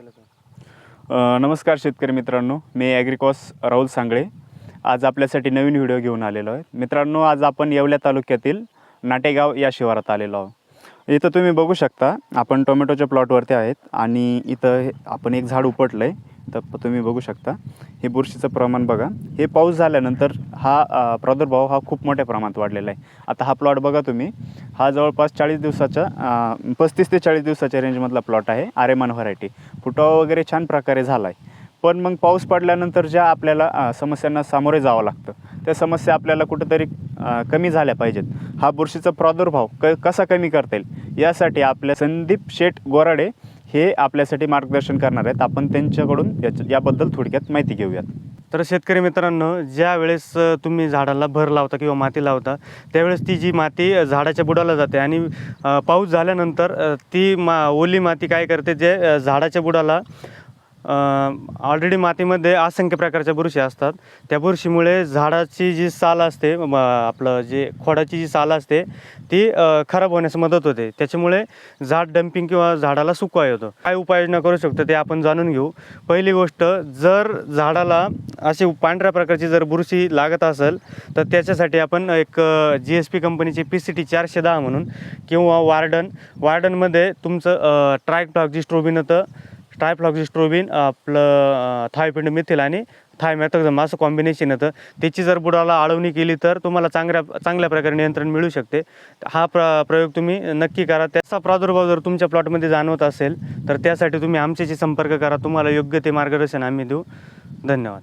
केलं सर. नमस्कार शेतकरी मित्रांनो मी ॲग्रिकॉस राहुल सांगळे. आज आपल्यासाठी नवीन व्हिडिओ घेऊन आलेलो आहे. मित्रांनो आज आपण येवल्या तालुक्यातील नाटेगाव या शिवारात आलेलो आहोत. इथं तुम्ही बघू शकता आपण टोमॅटोच्या प्लॉटवरती आहेत आणि इथं हे- आपण एक झाड उपटलं आहे तर तुम्ही बघू शकता. हे बुरशीचं प्रमाण बघा. हे पाऊस झाल्यानंतर हा प्रादुर्भाव हा खूप मोठ्या प्रमाणात वाढलेला आहे. आता हा प्लॉट बघा तुम्ही. हा जवळपास चाळीस दिवसाच्या पस्तीस ते चाळीस दिवसाच्या रेंजमधला प्लॉट आहे आरेमान व्हरायटी. फुटावा वगैरे छान प्रकारे झाला आहे पण मग पाऊस पडल्यानंतर ज्या आपल्याला समस्यांना सामोरे जावं लागतं त्या समस्या आपल्याला कुठंतरी कमी झाल्या पाहिजेत. हा बुरशीचा प्रादुर्भाव क कसा कमी करता येईल? यासाठी आपल्या संदीप शेठ गोराडे हे आपल्यासाठी मार्गदर्शन करणार आहेत. आपण त्यांच्याकडून याच्या याबद्दल थोडक्यात माहिती घेऊयात. तर शेतकरी मित्रांनो ज्या वेळेस तुम्ही झाडाला भर लावता किंवा माती लावता त्यावेळेस ती जी माती झाडाच्या बुडाला जाते आणि पाऊस झाल्यानंतर ती मा ओली माती काय करते जे झाडाच्या बुडाला ऑलरेडी मातीमध्ये असंख्य प्रकारच्या बुरशी असतात. त्या बुरशीमुळे झाडाची जी साल असते म, आपलं जे खोडाची जी साल असते ती खराब होण्यास मदत होते. त्याच्यामुळे झाड डम्पिंग किंवा झाडाला सुकवा येतो. काय उपाययोजना करू शकतो ते आपण जाणून घेऊ. पहिली गोष्ट जर झाडाला अशी पांढऱ्या प्रकारची जर बुरशी लागत असेल तर त्याच्यासाठी आपण एक जी एस पी कंपनीची पी सी टी चारशे दहा म्हणून किंवा वार्डन वार्डनमध्ये तुमचं ट्रायफ्लॉक्झिस्ट्रोबिन होतं. ट्रायफ्लॉक्झिस्ट्रोबिन आपलं थायपिंड मिथिल आणि थायमॅथोक्झम असं कॉम्बिनेशन येतं. त्याची जर बुडाला आळवणी केली तर तुम्हाला चांगल्या चांगल्या प्रकारे नियंत्रण मिळू शकते. हा प्र प्रयोग तुम्ही नक्की करा. त्याचा प्रादुर्भाव जर तुमच्या प्लॉटमध्ये जाणवत असेल तर त्यासाठी तुम्ही आमच्याशी संपर्क करा. तुम्हाला योग्य ते मार्गदर्शन आम्ही देऊ. धन्यवाद.